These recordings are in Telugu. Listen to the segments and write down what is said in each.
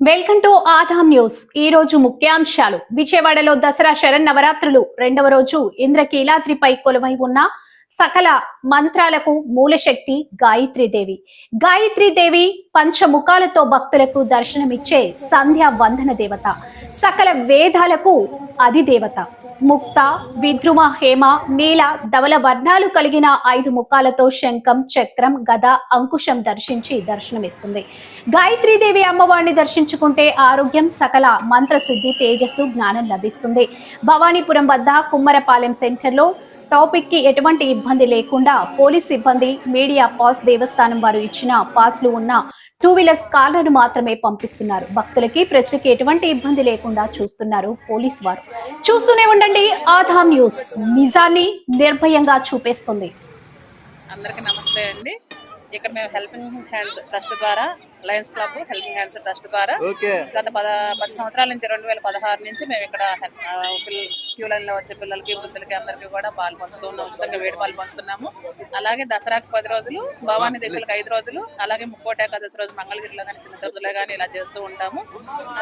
Welcome to Adam news. ఈ రోజు ముఖ్యాంశాలు. విజయవాడలో దసరా శరన్నవరాత్రులు రెండవ రోజు ఇంద్రకీలాద్రిపై కొలువై ఉన్న సకల మంత్రాలకు మూలశక్తి గాయత్రీదేవి. గాయత్రీదేవి పంచముఖాలతో భక్తులకు దర్శనమిచ్చే సంధ్యా వందన దేవత. సకల వేదాలకు అధిదేవత. ముక్త విద్రుమ హేమ నీల ధవల వర్ణాలు కలిగిన ఐదు ముఖాలతో శంఖం చక్రం గద అంకుశం దర్శించి దర్శనమిస్తుంది. గాయత్రీదేవి అమ్మవారిని దర్శించుకుంటే ఆరోగ్యం సకల మంత్రసిద్ధి తేజస్సు జ్ఞానం లభిస్తుంది. భవానీపురం వద్ద కుమ్మరపాలెం సెంటర్లో టాపిక్కి ఎటువంటి ఇబ్బంది లేకుండా పోలీస్ సిబ్బంది మీడియా పాస్ దేవస్థానం వారు ఇచ్చిన పాస్లు ఉన్న టూ వీలర్స్ కార్లను మాత్రమే పంపిస్తున్నారు. భక్తులకి ప్రజలకి ఎటువంటి ఇబ్బంది లేకుండా చూస్తున్నారు పోలీస్ వారు. చూస్తూనే ఉండండి ఆధార్ న్యూస్. నిజాన్ని నిర్భయంగా చూపేస్తుంది. అందరికీ నమస్తే అండి. ఇక్కడ మేము హెల్పింగ్ హ్యాండ్స్ ట్రస్ట్ ద్వారా Lions Club Helping Hands Trust ద్వారా గత పద పది సంవత్సరాల నుంచి రెండు వేల పదహారు నుంచి మేము ఇక్కడ క్యూ లైన్లో వచ్చే పిల్లలకి వృద్ధులకి అందరికీ కూడా పాలు పంచుతూ ఉన్నాం ఉచితంగా వేడి పాలు పంచుతున్నాము. అలాగే దసరాకి పది రోజులు భవానీ దేశాలకు ఐదు రోజులు అలాగే ముక్కోట ఏకాదశి రోజు మంగళగిరిలో కానీ చిన్న తిరుపతిలో కానీ ఇలా చేస్తూ ఉంటాము.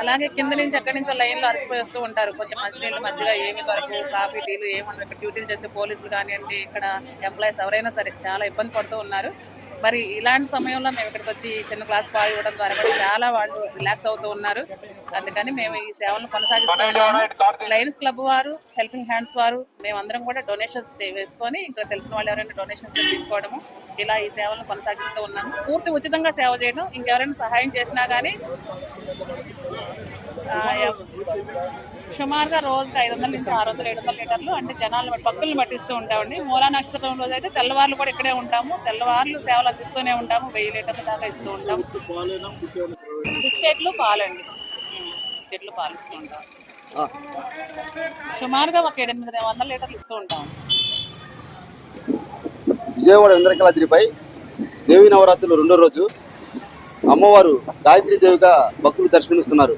అలాగే కింద నుంచి ఎక్కడి నుంచో లైన్లో అలసిపోయి వస్తూ ఉంటారు. కొంచెం మంచినీళ్ళు మంచిగా ఏమి దొరకు కాఫీ టీలు ఏమన్నా ఇక్కడ డ్యూటీలు చేసే పోలీసులు కానివ్వండి ఇక్కడ ఎంప్లాయీస్ ఎవరైనా సరే చాలా ఇబ్బంది పడుతూ ఉన్నారు. మరి ఇలాంటి సమయంలో మేము ఇక్కడికి వచ్చి ఈ చిన్న క్లాస్ పాలు ఇవ్వడం ద్వారా కూడా చాలా వాళ్ళు రిలాక్స్ అవుతూ ఉన్నారు. అందుకని మేము ఈ సేవలను కొనసాగిస్తూ ఉన్నాము లయన్స్ క్లబ్ వారు హెల్పింగ్ హ్యాండ్స్ వారు మేమందరం కూడా డొనేషన్స్ వేసుకొని ఇంకా తెలిసిన వాళ్ళు ఎవరైనా డొనేషన్స్ తీసుకోవడము ఇలా ఈ సేవలను కొనసాగిస్తూ ఉన్నాము. పూర్తి ఉచితంగా సేవ చేయడం ఇంకెవరైనా సహాయం చేసినా కానీ సుమారుగా రోజుకి ఐదు వందల నుంచి ఆరు వందల ఏడు వందల లీటర్లు అంటే జనాలు భక్తులను పట్టిస్తూ ఉంటామండి. మూలా నక్షత్రం రోజు అయితే తెల్లవార్లు కూడా ఇక్కడే ఉంటాము. తెల్లవార్లు సేవలు అందిస్తూనే ఉంటాము. వెయ్యి లీటర్ల దాకా ఇస్తూ ఉంటాం బిస్కెట్లు పాలండి. బిస్కెట్లు పాలు ఇస్తూ ఉంటాం సుమారుగా ఒక ఎనిమిది వందల లీటర్లు ఇస్తూ ఉంటాం విజయవాడ ఇంద్రకలాద్రిపై దేవి నవరాత్రులు రెండో రోజు. అమ్మవారు గాయత్రీ దేవిగా భక్తులు దర్శనమిస్తున్నారు.